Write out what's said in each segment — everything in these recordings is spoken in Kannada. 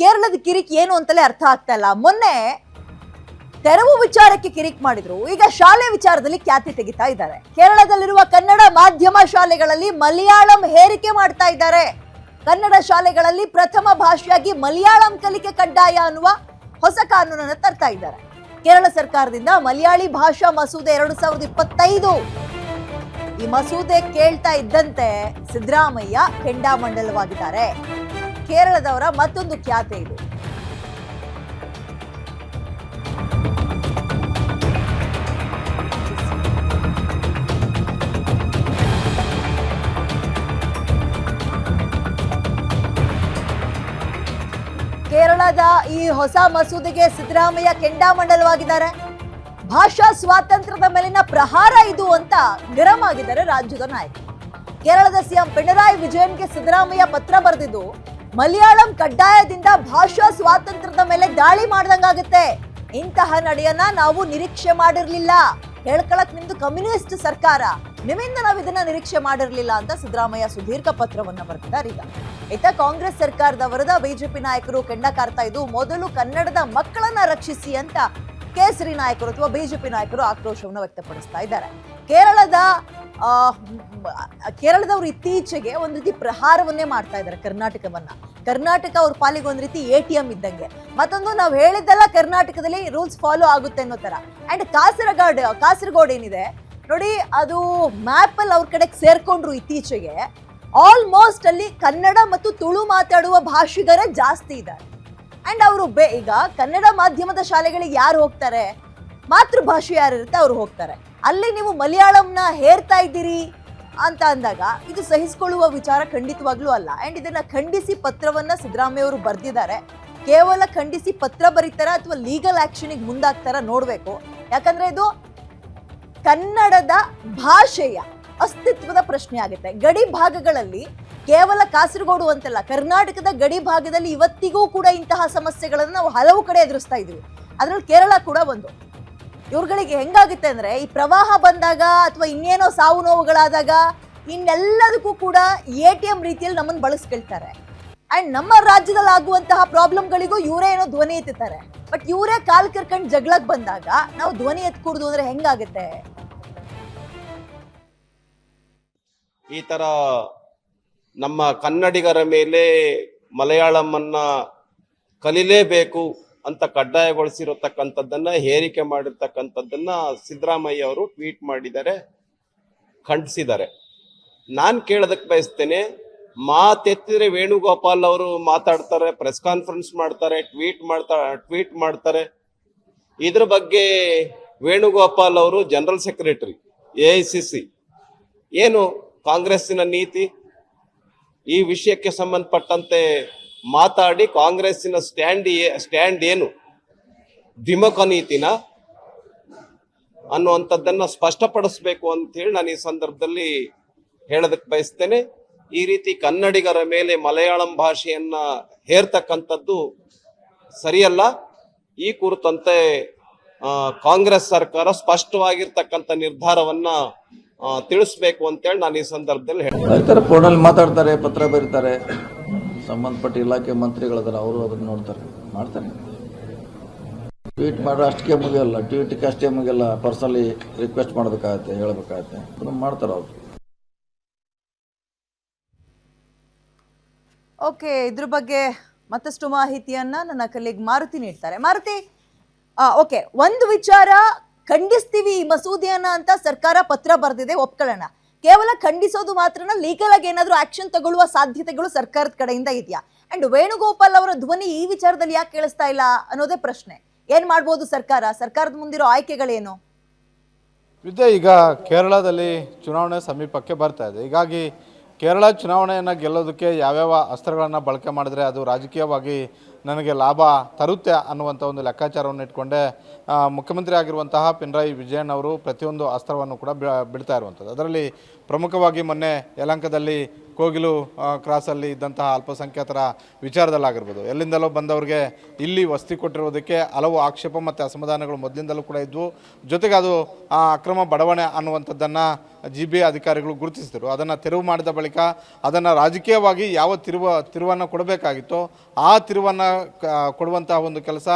ಕೇರಳದ ಕಿರಿಕ್ ಏನು ಅಂತಲೇ ಅರ್ಥ ಆಗ್ತಾ ಇಲ್ಲ. ಮೊನ್ನೆ ತೆರವು ವಿಚಾರಕ್ಕೆ ಕಿರಿಕ್ ಮಾಡಿದ್ರು. ಈಗ ಶಾಲೆ ವಿಚಾರದಲ್ಲಿ ಖ್ಯಾತಿ ತೆಗಿತಾ ಇದ್ದಾರೆ. ಕೇರಳದಲ್ಲಿರುವ ಕನ್ನಡ ಮಾಧ್ಯಮ ಶಾಲೆಗಳಲ್ಲಿ ಮಲಯಾಳಂ ಹೇರಿಕೆ ಮಾಡ್ತಾ ಇದ್ದಾರೆ. ಕನ್ನಡ ಶಾಲೆಗಳಲ್ಲಿ ಪ್ರಥಮ ಭಾಷೆಯಾಗಿ ಮಲಯಾಳಂ ಕಲಿಕೆ ಕಡ್ಡಾಯ ಅನ್ನುವ ಹೊಸ ಕಾನೂನನ್ನು ತರ್ತಾ ಇದ್ದಾರೆ. ಕೇರಳ ಸರ್ಕಾರದಿಂದ ಮಲಯಾಳಿ ಭಾಷಾ ಮಸೂದೆ ಎರಡು ಸಾವಿರದ ಇಪ್ಪತ್ತೈದು. ಈ ಮಸೂದೆ ಕೇಳ್ತಾ ಇದ್ದಂತೆ ಸಿದ್ದರಾಮಯ್ಯ ಕೆಂಡಾಮಂಡಲವಾಗಿದ್ದಾರೆ. ಕೇರಳದವರ ಮತ್ತೊಂದು ಖ್ಯಾತೆ ಇದು. ಕೇರಳದ ಈ ಹೊಸ ಮಸೂದೆಗೆ ಸಿದ್ದರಾಮಯ್ಯ ಕೆಂಡಾಮಂಡಲವಾಗಿದ್ದಾರೆ. ಭಾಷಾ ಸ್ವಾತಂತ್ರ್ಯದ ಮೇಲಿನ ಪ್ರಹಾರ ಇದು ಅಂತ ಗರಂ ಆಗಿದ್ದಾರೆ ರಾಜ್ಯದ ನಾಯಕ ಕೇರಳದ ಸಿಎಂ ಪಿಣರಾಯಿ ವಿಜಯನ್ಗೆ ಸಿದ್ದರಾಮಯ್ಯ ಪತ್ರ ಬರೆದಿದ್ದು ಮಲಯಾಳಂ ಕಡ್ಡಾಯದಿಂದ ಭಾಷಾ ಸ್ವಾತಂತ್ರ್ಯದ ಮೇಲೆ ದಾಳಿ ಮಾಡ್ದಂಗಾಗುತ್ತೆ. ಇಂತಹ ನಡೆಯನ್ನ ನಾವು ನಿರೀಕ್ಷೆ ಮಾಡಿರ್ಲಿಲ್ಲ. ಹೇಳ್ಕೊಳಕ್ ನಿಮ್ದು ಕಮ್ಯುನಿಸ್ಟ್ ಸರ್ಕಾರ. ನಿಮ್ಮಿಂದ ನಾವು ಇದನ್ನ ನಿರೀಕ್ಷೆ ಮಾಡಿರ್ಲಿಲ್ಲ ಅಂತ ಸಿದ್ದರಾಮಯ್ಯ ಸುದೀರ್ಘ ಪತ್ರವನ್ನ ಬರೆದಿದ್ದಾರೆ ಈಗ. ಇತ್ತ ಕಾಂಗ್ರೆಸ್ ಸರ್ಕಾರದ ವಿರುದ್ಧ ಬಿಜೆಪಿ ನಾಯಕರು ಕೆಂಡ ಕಾರ್ತಾ ಇದ್ದು, ಮೊದಲು ಕನ್ನಡದ ಮಕ್ಕಳನ್ನ ರಕ್ಷಿಸಿ ಅಂತ ಕೇಸರಿ ನಾಯಕರು ಅಥವಾ ಬಿಜೆಪಿ ನಾಯಕರು ಆಕ್ರೋಶವನ್ನು ವ್ಯಕ್ತಪಡಿಸ್ತಾ ಇದ್ದಾರೆ. ಕೇರಳದ ಕೇರಳದವರು ಇತ್ತೀಚೆಗೆ ಒಂದು ರೀತಿ ಪ್ರಹಾರವನ್ನೇ ಮಾಡ್ತಾ ಇದ್ದಾರೆ ಕರ್ನಾಟಕವನ್ನ. ಕರ್ನಾಟಕ ಅವ್ರ ಪಾಲಿಗೆ ಒಂದು ರೀತಿ ಎ ಟಿ ಎಂ ಇದ್ದಂಗೆ. ಮತ್ತೊಂದು ನಾವು ಹೇಳಿದ್ದೆಲ್ಲ ಕರ್ನಾಟಕದಲ್ಲಿ ರೂಲ್ಸ್ ಫಾಲೋ ಆಗುತ್ತೆ ಅನ್ನೋ ತರ ಅಂಡ್ ಕಾಸರಗೋಡು, ಕಾಸರಗೋಡ್ ಏನಿದೆ? ನೋಡಿ, ಅದು ಮ್ಯಾಪ್ ಅಲ್ಲಿ ಅವ್ರ ಕಡೆಗೆ ಸೇರ್ಕೊಂಡ್ರು ಇತ್ತೀಚೆಗೆ. ಆಲ್ಮೋಸ್ಟ್ ಅಲ್ಲಿ ಕನ್ನಡ ಮತ್ತು ತುಳು ಮಾತಾಡುವ ಭಾಷಿಗರೇ ಜಾಸ್ತಿ ಇದ್ದಾರೆ. ಅಂಡ್ ಅವರು ಬೇ, ಈಗ ಕನ್ನಡ ಮಾಧ್ಯಮದ ಶಾಲೆಗಳಿಗೆ ಯಾರು ಹೋಗ್ತಾರೆ? ಮಾತೃಭಾಷೆ ಯಾರು ಇರುತ್ತೆ ಅವ್ರು ಹೋಗ್ತಾರೆ. ಅಲ್ಲಿ ನೀವು ಮಲಯಾಳಂನ ಹೇರ್ತಾ ಇದ್ದೀರಿ ಅಂತ ಅಂದಾಗ ಇದು ಸಹಿಸಿಕೊಳ್ಳುವ ವಿಚಾರ ಖಂಡಿತವಾಗ್ಲೂ ಅಲ್ಲ. ಅಂಡ್ ಇದನ್ನ ಖಂಡಿಸಿ ಪತ್ರವನ್ನ ಸಿದ್ದರಾಮಯ್ಯ ಅವರು ಬರೆದಿದ್ದಾರೆ. ಕೇವಲ ಖಂಡಿಸಿ ಪತ್ರ ಬರೀತಾರ ಅಥವಾ ಲೀಗಲ್ ಆಕ್ಷನ್ಗೆ ಮುಂದಾಗ್ತಾರ ನೋಡ್ಬೇಕು. ಯಾಕಂದ್ರೆ ಇದು ಕನ್ನಡದ ಭಾಷೆಯ ಅಸ್ತಿತ್ವದ ಪ್ರಶ್ನೆ ಆಗುತ್ತೆ. ಗಡಿ ಭಾಗಗಳಲ್ಲಿ ಕೇವಲ ಕಾಸರಗೋಡು ಅಂತಲ್ಲ, ಕರ್ನಾಟಕದ ಗಡಿ ಭಾಗದಲ್ಲಿ ಇವತ್ತಿಗೂ ಕೂಡ ಇಂತಹ ಸಮಸ್ಯೆಗಳನ್ನು ನಾವು ಹಲವು ಕಡೆ ಎದುರಿಸ್ತಾ ಇದ್ದೀವಿ. ಅದರಲ್ಲಿ ಕೇರಳ ಕೂಡ ಒಂದು. ಇವ್ರುಗಳಿಗೆ ಹೆಂಗಾಗುತ್ತೆ ಅಂದ್ರೆ ಈ ಪ್ರವಾಹ ಬಂದಾಗ ಅಥವಾ ಇನ್ನೇನೋ ಸಾವು ನೋವುಗಳಾದಾಗ ಇನ್ನೆಲ್ಲದಕ್ಕೂ ಕೂಡ ಎ ಟಿ ಎಂ ರೀತಿಯಲ್ಲಿ ನಮ್ಮನ್ನು ಬಳಸ್ಕೊಳ್ತಾರೆ. ಅಂಡ್ ನಮ್ಮ ರಾಜ್ಯದಲ್ಲಿ ಆಗುವಂತಹ ಪ್ರಾಬ್ಲಮ್ಗಳಿಗೂ ಇವರೇ ಏನೋ ಧ್ವನಿ ಎತ್ತುತ್ತಾರೆ ಬಟ್ ಇವರೇ ಕಾಲ್ ಕರ್ಕೊಂಡು ಜಗಳಕ್ಕೆ ಬಂದಾಗ ನಾವು ಧ್ವನಿ ಎತ್ಕೂಡ್ದು ಅಂದ್ರೆ ಹೆಂಗಾಗುತ್ತೆ? ಈ ಥರ ನಮ್ಮ ಕನ್ನಡಿಗರ ಮೇಲೆ ಮಲಯಾಳಮ್ಮನ್ನ ಕಲಿಲೇಬೇಕು. ಅಂತ ಕಡ್ಡಾಯಗೊಳಿಸಿರತಕ್ಕಂಥದ್ದನ್ನ, ಹೇರಿಕೆ ಮಾಡಿರ್ತಕ್ಕಂಥದ್ದನ್ನ ಸಿದ್ದರಾಮಯ್ಯ ಅವರು ಟ್ವೀಟ್ ಮಾಡಿದ್ದಾರೆ ಖಂಡಿಸಿದ್ದಾರೆ. ನಾನು ಕೇಳೋದಕ್ಕೆ ಬಯಸ್ತೇನೆ, ಮಾತೆತ್ತಿದ್ರೆ ವೇಣುಗೋಪಾಲ್ ಅವರು ಮಾತಾಡ್ತಾರೆ, ಪ್ರೆಸ್ ಕಾನ್ಫರೆನ್ಸ್ ಮಾಡ್ತಾರೆ, ಟ್ವೀಟ್ ಮಾಡ್ತಾ, ಟ್ವೀಟ್ ಮಾಡ್ತಾರೆ. ಇದ್ರ ಬಗ್ಗೆ ವೇಣುಗೋಪಾಲ್ ಅವರು ಜನರಲ್ ಸೆಕ್ರೆಟರಿ, ಎ ಏನು ಕಾಂಗ್ರೆಸ್ಸಿನ ನೀತಿ? ಈ ವಿಷಯಕ್ಕೆ ಸಂಬಂಧಪಟ್ಟಂತೆ ಮಾತಾಡಿ ಕಾಂಗ್ರೆಸ್ಸಿನ ಸ್ಟ್ಯಾಂಡ್ ಸ್ಟ್ಯಾಂಡ್ ಏನು? ದ್ವಿಮುಖ ನೀತಿನ? ಅನ್ನುವಂಥದ್ದನ್ನು ಸ್ಪಷ್ಟಪಡಿಸ್ಬೇಕು ಅಂತ ಹೇಳಿ ನಾನು ಈ ಸಂದರ್ಭದಲ್ಲಿ ಹೇಳೋದಕ್ಕೆ ಬಯಸ್ತೇನೆ. ಈ ರೀತಿ ಕನ್ನಡಿಗರ ಮೇಲೆ ಮಲಯಾಳಂ ಭಾಷೆಯನ್ನ ಹೇರ್ತಕ್ಕಂಥದ್ದು ಸರಿಯಲ್ಲ. ಈ ಕುರಿತಂತೆ ಕಾಂಗ್ರೆಸ್ ಸರ್ಕಾರ ಸ್ಪಷ್ಟವಾಗಿರ್ತಕ್ಕಂಥ ನಿರ್ಧಾರವನ್ನ ತಿಳಿಸ್ಬೇಕು ಅಂತೇಳಿ ನಾನು ಈ ಸಂದರ್ಭದಲ್ಲಿ ಹೇಳ್ತೇನೆ ಮಾತಾಡ್ತಾರೆ, ಪತ್ರ ಬರೀತಾರೆ. ಸಂಬಂಧಪಟ್ಟ ಇಲಾಖೆ ಮಂತ್ರಿಗಳದಾರ ಅವರು ಅದನ್ನ ನೋಡ್ತಾರೆ. ಮಾಡ್ತಾರೆ. ಟ್ವೀಟ್ ಮಾಡ್ರೆ ಅಷ್ಟಕ್ಕೆ ಮುಗಿಯಲ್ಲ ಟ್ವೀಟ್ಗೆ ಅಷ್ಟೇ ಮುಗಿಯಲ್ಲ, ಪರ್ಸನಲಿ ರಿಕ್ವೆಸ್ಟ್ ಮಾಡಬೇಕಾಗತ್ತೆ, ಹೇಳ್ಬೇಕಾಗತ್ತೆ. ಅದನ್ನು ಮಾಡ್ತಾರೆ ಅವರು. ಓಕೆ, ಇದ್ರ ಬಗ್ಗೆ ಮತ್ತಷ್ಟು ಮಾಹಿತಿಯನ್ನ ನನ್ನ ಕಲೀಗ್ ಮಾರುತಿ ನೀಡ್ತಾರೆ. ಮಾರುತಿ ಓಕೆ, ಒಂದು ವಿಚಾರ ಖಂಡಿಸ್ತೀವಿ ಈ ಮಸೂದೆಯನ್ನ ಅಂತ ಸರ್ಕಾರ ಪತ್ರ ಬರೆದಿದೆ, ಒಪ್ಕೊಳ್ಳೋಣ. ಕೇವಲ ಖಂಡಿಸೋದು ಮಾತ್ರನ ಲೀಗಲ್ ಆಗಿ ಏನಾದರೂ ಆಕ್ಷನ್ ತಗೊಳ್ಳುವ ಸಾಧ್ಯತೆಗಳು ಸರ್ಕಾರದ ಕಡೆಯಿಂದ ಇದೆಯಾ? ಅಂಡ್ ವೇಣುಗೋಪಾಲ್ ಅವರ ಧ್ವನಿ ಈ ವಿಚಾರದಲ್ಲಿ ಯಾಕೆ ಕೇಳಿಸ್ತಾ ಇಲ್ಲ ಅನ್ನೋದೇ ಪ್ರಶ್ನೆ. ಏನ್ ಮಾಡ್ಬೋದು ಸರ್ಕಾರ? ಸರ್ಕಾರದ ಮುಂದಿರೋ ಆಯ್ಕೆಗಳೇನು? ವಿದ್ಯೆ, ಈಗ ಕೇರಳದಲ್ಲಿ ಚುನಾವಣೆ ಸಮೀಪಕ್ಕೆ ಬರ್ತಾ ಇದೆ. ಹೀಗಾಗಿ ಕೇರಳ ಚುನಾವಣೆಯನ್ನು ಗೆಲ್ಲೋದಕ್ಕೆ ಯಾವ್ಯಾವ ಅಸ್ತ್ರಗಳನ್ನು ಬಳಕೆ ಮಾಡಿದರೆ ಅದು ರಾಜಕೀಯವಾಗಿ ನನಗೆ ಲಾಭ ತರುತ್ತೆ ಅನ್ನುವಂಥ ಒಂದು ಲೆಕ್ಕಾಚಾರವನ್ನು ಇಟ್ಕೊಂಡೆ ಮುಖ್ಯಮಂತ್ರಿ ಆಗಿರುವಂತಹ ಪಿನರಾಯಿ ವಿಜಯನ್ ಅವರು ಪ್ರತಿಯೊಂದು ಅಸ್ತ್ರವನ್ನು ಕೂಡ ಬಿಡ್ತಾ ಇರುವಂಥದ್ದು. ಅದರಲ್ಲಿ ಪ್ರಮುಖವಾಗಿ ಮೊನ್ನೆ ಯಲಂಕದಲ್ಲಿ ಕೋಗಿಲು ಕ್ರಾಸಲ್ಲಿ ಇದ್ದಂತಹ ಅಲ್ಪಸಂಖ್ಯಾತರ ವಿಚಾರದಲ್ಲಾಗಿರ್ಬೋದು. ಎಲ್ಲಿಂದಲೋ ಬಂದವರಿಗೆ ಇಲ್ಲಿ ವಸತಿ ಕೊಟ್ಟಿರೋದಕ್ಕೆ ಹಲವು ಆಕ್ಷೇಪ ಮತ್ತು ಅಸಮಾಧಾನಗಳು ಮೊದಲಿಂದಲೂ ಕೂಡ ಇದ್ವು. ಜೊತೆಗೆ ಅದು ಅಕ್ರಮ ಬಡವಣೆ ಅನ್ನುವಂಥದ್ದನ್ನು ಜಿ ಬಿ ಅಧಿಕಾರಿಗಳು ಗುರುತಿಸಿದರು. ಅದನ್ನು ತೆರವು ಮಾಡಿದ ಬಳಿಕ ಅದನ್ನು ರಾಜಕೀಯವಾಗಿ ಯಾವ ತಿರುವ, ತಿರುವನ್ನು ಕೊಡಬೇಕಾಗಿತ್ತೋ ಆ ತಿರುವನ್ನು ಕೊಡುವಂತಹ ಒಂದು ಕೆಲಸ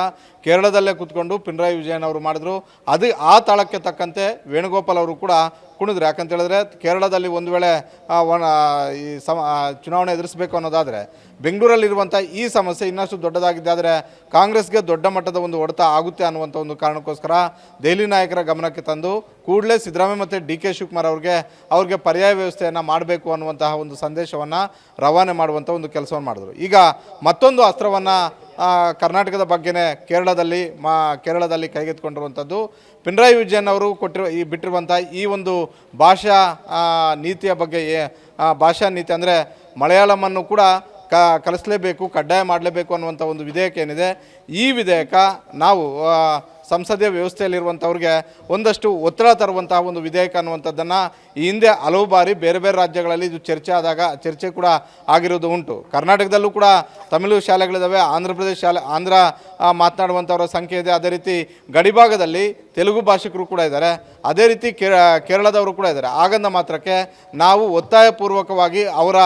ಕೇರಳದಲ್ಲೇ ಕೂತ್ಕೊಂಡು ಪಿಣರಾಯಿ ವಿಜಯನ್ ಅವರು ಮಾಡಿದ್ರು. ಅದು ಆ ತಾಳಕ್ಕೆ ತಕ್ಕಂತೆ ವೇಣುಗೋಪಾಲ್ ಅವರು ಕೂಡ ಕುಣಿದ್ರು. ಯಾಕಂತ ಹೇಳಿದ್ರೆ ಕೇರಳದಲ್ಲಿ ಒಂದು ವೇಳೆ ಈ ಸಮ ಚುನಾವಣೆ ಎದುರಿಸಬೇಕು ಅನ್ನೋದಾದರೆ, ಬೆಂಗಳೂರಲ್ಲಿರುವಂಥ ಈ ಸಮಸ್ಯೆ ಇನ್ನಷ್ಟು ದೊಡ್ಡದಾಗಿದ್ದಾದರೆ ಕಾಂಗ್ರೆಸ್ಗೆ ದೊಡ್ಡ ಮಟ್ಟದ ಒಂದು ಹೊಡೆತ ಆಗುತ್ತೆ ಅನ್ನುವಂಥ ಒಂದು ಕಾರಣಕ್ಕೋಸ್ಕರ ದೆಹಲಿ ನಾಯಕರ ಗಮನಕ್ಕೆ ತಂದು, ಕೂಡಲೇ ಸಿದ್ದರಾಮಯ್ಯ ಮತ್ತು ಡಿ ಕೆ ಶಿವಕುಮಾರ್ ಅವ್ರಿಗೆ ಅವ್ರಿಗೆ ಪರ್ಯಾಯ ವ್ಯವಸ್ಥೆಯನ್ನು ಮಾಡಬೇಕು ಅನ್ನುವಂತಹ ಒಂದು ಸಂದೇಶವನ್ನು ರವಾನೆ ಮಾಡುವಂಥ ಒಂದು ಕೆಲಸವನ್ನು ಮಾಡಿದ್ರು. ಈಗ ಮತ್ತೊಂದು ಅಸ್ತ್ರವನ್ನು ಕರ್ನಾಟಕದ ಬಗ್ಗೆನೇ ಕೇರಳದಲ್ಲಿ ಮಾ, ಕೇರಳದಲ್ಲಿ ಕೈಗೆತ್ತಿಕೊಂಡಿರುವಂಥದ್ದು. ಪಿಣರಾಯಿ ವಿಜಯನ್ ಅವರು ಕೊಟ್ಟಿರುವ, ಈ ಬಿಟ್ಟಿರುವಂಥ ಈ ಒಂದು ಭಾಷಾ ನೀತಿಯ ಬಗ್ಗೆ ಭಾಷಾ ನೀತಿ ಅಂದರೆ ಮಲಯಾಳಮನ್ನು ಕೂಡ ಕ, ಕಲಿಸಲೇಬೇಕು, ಕಡ್ಡಾಯ ಮಾಡಲೇಬೇಕು ಅನ್ನುವಂಥ ಒಂದು ವಿಧೇಯಕ ಏನಿದೆ, ಈ ವಿಧೇಯಕ ನಾವು ಸಂಸದೀಯ ವ್ಯವಸ್ಥೆಯಲ್ಲಿರುವಂಥವ್ರಿಗೆ ಒಂದಷ್ಟು ಒತ್ತಡ ತರುವಂತಹ ಒಂದು ವಿಧೇಯಕ ಅನ್ನುವಂಥದ್ದನ್ನು ಈ ಹಿಂದೆ ಹಲವು ಬಾರಿ ಬೇರೆ ಬೇರೆ ರಾಜ್ಯಗಳಲ್ಲಿ ಇದು ಚರ್ಚೆ ಆದಾಗ ಚರ್ಚೆ ಕೂಡ ಆಗಿರೋದು ಉಂಟು. ಕರ್ನಾಟಕದಲ್ಲೂ ಕೂಡ ತಮಿಳು ಶಾಲೆಗಳಿದ್ದಾವೆ ಆಂಧ್ರ ಪ್ರದೇಶ ಶಾಲೆ, ಆಂಧ್ರ ಮಾತನಾಡುವಂಥವರ ಸಂಖ್ಯೆ ಇದೆ. ಅದೇ ರೀತಿ ಗಡಿಭಾಗದಲ್ಲಿ ತೆಲುಗು ಭಾಷಿಕರು ಕೂಡ ಇದ್ದಾರೆ. ಅದೇ ರೀತಿ ಕೇರ, ಕೇರಳದವರು ಕೂಡ ಇದ್ದಾರೆ. ಆಗಂದ ಮಾತ್ರಕ್ಕೆ ನಾವು ಒತ್ತಾಯಪೂರ್ವಕವಾಗಿ ಅವರ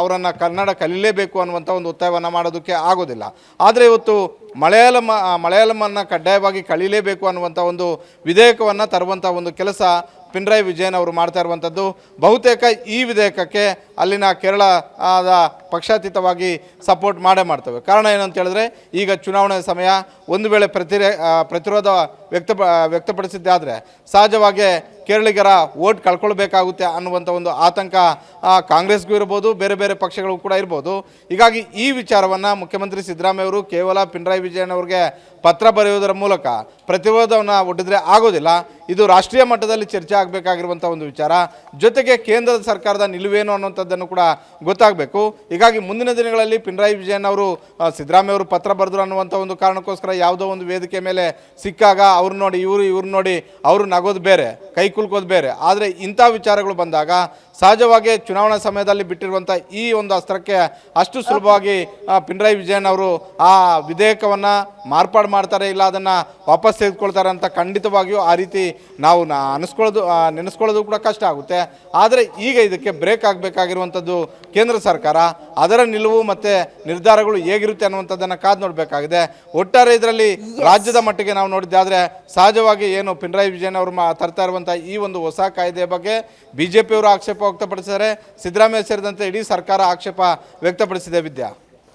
ಅವರನ್ನು ಕನ್ನಡ ಕಲೀಲೇಬೇಕು ಅನ್ನುವಂಥ ಒಂದು ಒತ್ತಾಯವನ್ನು ಮಾಡೋದಕ್ಕೆ ಆಗೋದಿಲ್ಲ. ಆದರೆ ಇವತ್ತು ಮಲಯಾಳಮ ಮಲಯಾಳಮನ್ನು ಕಡ್ಡಾಯವಾಗಿ ಕಳೀಲೇಬೇಕು ಅನ್ನುವಂಥ ಒಂದು ವಿಧೇಯಕವನ್ನು ತರುವಂಥ ಒಂದು ಕೆಲಸ ಪಿಣರಾಯಿ ವಿಜಯನ್ ಅವರು ಮಾಡ್ತಾ ಇರುವಂಥದ್ದು. ಬಹುತೇಕ ಈ ವಿಧೇಯಕಕ್ಕೆ ಅಲ್ಲಿನ ಕೇರಳದ ಪಕ್ಷಾತೀತವಾಗಿ ಸಪೋರ್ಟ್ ಮಾಡೇ ಮಾಡ್ತವೆ. ಕಾರಣ ಏನಂತ ಹೇಳಿದ್ರೆ, ಈಗ ಚುನಾವಣೆ ಸಮಯ ಒಂದು ವೇಳೆ ಪ್ರತಿರೇ ಪ್ರತಿರೋಧ ವ್ಯಕ್ತ ವ್ಯಕ್ತಪಡಿಸಿದ್ದಾದರೆ ಸಹಜವಾಗಿ ಕೇರಳಿಗರ ಓಟ್ ಕಳ್ಕೊಳ್ಬೇಕಾಗುತ್ತೆ ಅನ್ನುವಂಥ ಒಂದು ಆತಂಕ ಕಾಂಗ್ರೆಸ್ಗೂ ಇರ್ಬೋದು, ಬೇರೆ ಬೇರೆ ಪಕ್ಷಗಳಿಗೂ ಕೂಡ ಇರ್ಬೋದು. ಹೀಗಾಗಿ ಈ ವಿಚಾರವನ್ನು ಮುಖ್ಯಮಂತ್ರಿ ಸಿದ್ದರಾಮಯ್ಯ ಅವರು ಕೇವಲ ಪಿಣರಾಯಿ ವಿಜಯನ್ ಅವರಿಗೆ ಪತ್ರ ಬರೆಯುವುದರ ಮೂಲಕ ಪ್ರತಿರೋಧವನ್ನು ಒಡ್ಡಿದ್ರೆ ಆಗೋದಿಲ್ಲ. ಇದು ರಾಷ್ಟ್ರೀಯ ಮಟ್ಟದಲ್ಲಿ ಚರ್ಚೆ ಆಗಬೇಕಾಗಿರುವಂಥ ಒಂದು ವಿಚಾರ. ಜೊತೆಗೆ ಕೇಂದ್ರದ ಸರ್ಕಾರದ ನಿಲುವೇನು ಅನ್ನುವಂಥದ್ದನ್ನು ಕೂಡ ಗೊತ್ತಾಗಬೇಕು. ಹೀಗಾಗಿ ಮುಂದಿನ ದಿನಗಳಲ್ಲಿ ಪಿಣರಾಯಿ ವಿಜಯನ್ ಅವರು ಸಿದ್ದರಾಮಯ್ಯ ಅವರು ಪತ್ರ ಬರೆದ್ರು ಅನ್ನುವಂಥ ಒಂದು ಕಾರಣಕ್ಕೋಸ್ಕರ ಯಾವುದೋ ಒಂದು ವೇದಿಕೆ ಮೇಲೆ ಸಿಕ್ಕಾಗ ಅವ್ರು ನೋಡಿ, ಇವರು ಇವ್ರು ನೋಡಿ ಅವರು ನಗೋದು ಬೇರೆ, ಕೈ ಕುಲ್ಕೋದು ಬೇರೆ. ಆದರೆ ಇಂಥ ವಿಚಾರಗಳು ಬಂದಾಗ ಸಹಜವಾಗಿ ಚುನಾವಣಾ ಸಮಯದಲ್ಲಿ ಬಿಟ್ಟಿರುವಂಥ ಈ ಒಂದು ಅಸ್ತ್ರಕ್ಕೆ ಅಷ್ಟು ಸುಲಭವಾಗಿ ಪಿಣರಾಯಿ ವಿಜಯನ್ ಅವರು ಆ ವಿಧೇಯಕವನ್ನು ಮಾರ್ಪಾಡು ಮಾಡ್ತಾರೆ ಇಲ್ಲ ಅದನ್ನು ವಾಪಸ್ ತೆಗೆದುಕೊಳ್ತಾರೆ ಅಂತ ಖಂಡಿತವಾಗಿಯೂ ಆ ರೀತಿ ನಾವು ನಾ, ಅನಿಸ್ಕೊಳ್ಳೋದು ನೆನೆಸ್ಕೊಳ್ಳೋದು ಕೂಡ ಕಷ್ಟ ಆಗುತ್ತೆ. ಆದರೆ ಈಗ ಇದಕ್ಕೆ ಬ್ರೇಕ್ ಆಗಬೇಕಾಗಿರುವಂಥದ್ದು ಕೇಂದ್ರ ಸರ್ಕಾರ. ಅದರ ನಿಲುವು ಮತ್ತು ನಿರ್ಧಾರಗಳು ಹೇಗಿರುತ್ತೆ ಅನ್ನುವಂಥದ್ದನ್ನು ಕಾದು ನೋಡಬೇಕಾಗಿದೆ. ಒಟ್ಟಾರೆ ಇದರಲ್ಲಿ ರಾಜ್ಯದ ಮಟ್ಟಿಗೆ ನಾವು ನೋಡಿದ್ದಾದರೆ ಸಹಜವಾಗಿ ಏನು ಪಿಣರಾಯಿ ವಿಜಯನ್ ಅವರು ಮಾ ತರ್ತಾ ಇರುವಂಥ ಈ ಒಂದು ಹೊಸ ಕಾಯ್ದೆಯ ಬಗ್ಗೆ ಬಿ ಜೆ ಪಿಯವರು ಆಕ್ಷೇಪ ವ್ಯಕ್ತಪಡಿಸಿದ್ದಾರೆ. ಸಿದ್ದರಾಮಯ್ಯ ಸೇರಿದಂತೆ ಇಡೀ ಸರ್ಕಾರ ಆಕ್ಷೇಪ ವ್ಯಕ್ತಪಡಿಸಿದೆ ವಿದ್ಯಾ.